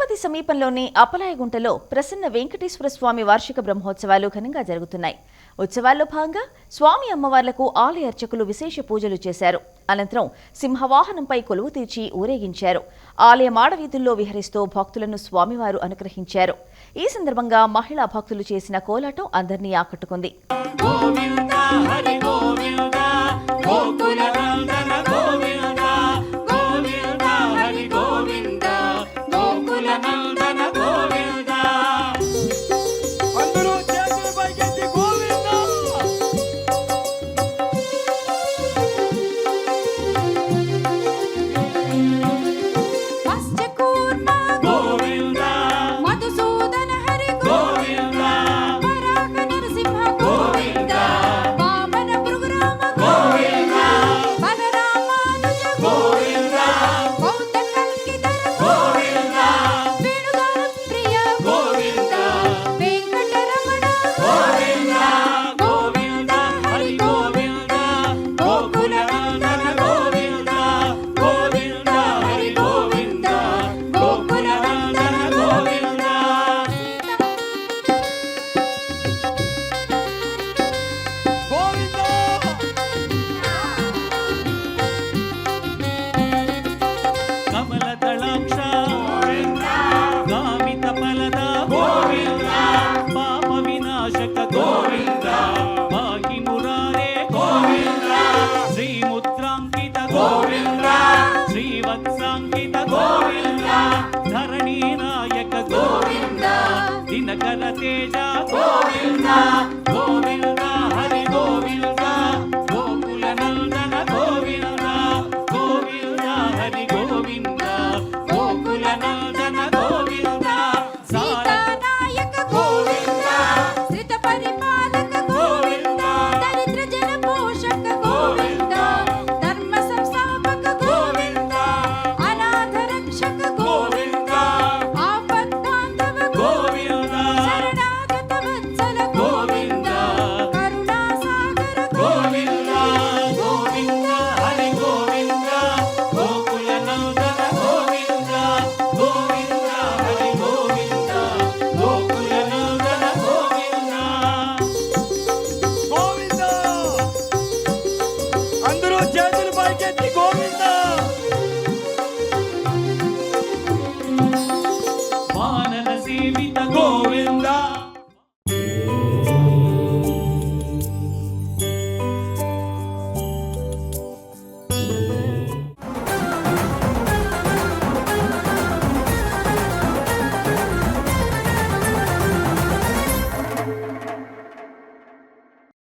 తిరుపతి సమీపంలోని అపలాయగుంటలో ప్రసన్న వెంకటేశ్వర స్వామి వార్షిక బ్రహ్మోత్సవాలు ఘనంగా జరుగుతున్నాయి. ఉత్సవాల్లో భాగంగా స్వామి అమ్మవార్లకు ఆలయ అర్చకులు విశేష పూజలు చేశారు. అనంతరం సింహవాహనంపై కొలువు తీర్చి ఊరేగించారు. ఆలయ మాడవీధుల్లో విహరిస్తూ భక్తులను స్వామివారు అనుగ్రహించారు. ఈ సందర్భంగా మహిళా భక్తులు చేసిన కోలాటం అందరినీ ఆకట్టుకుంది. Ah.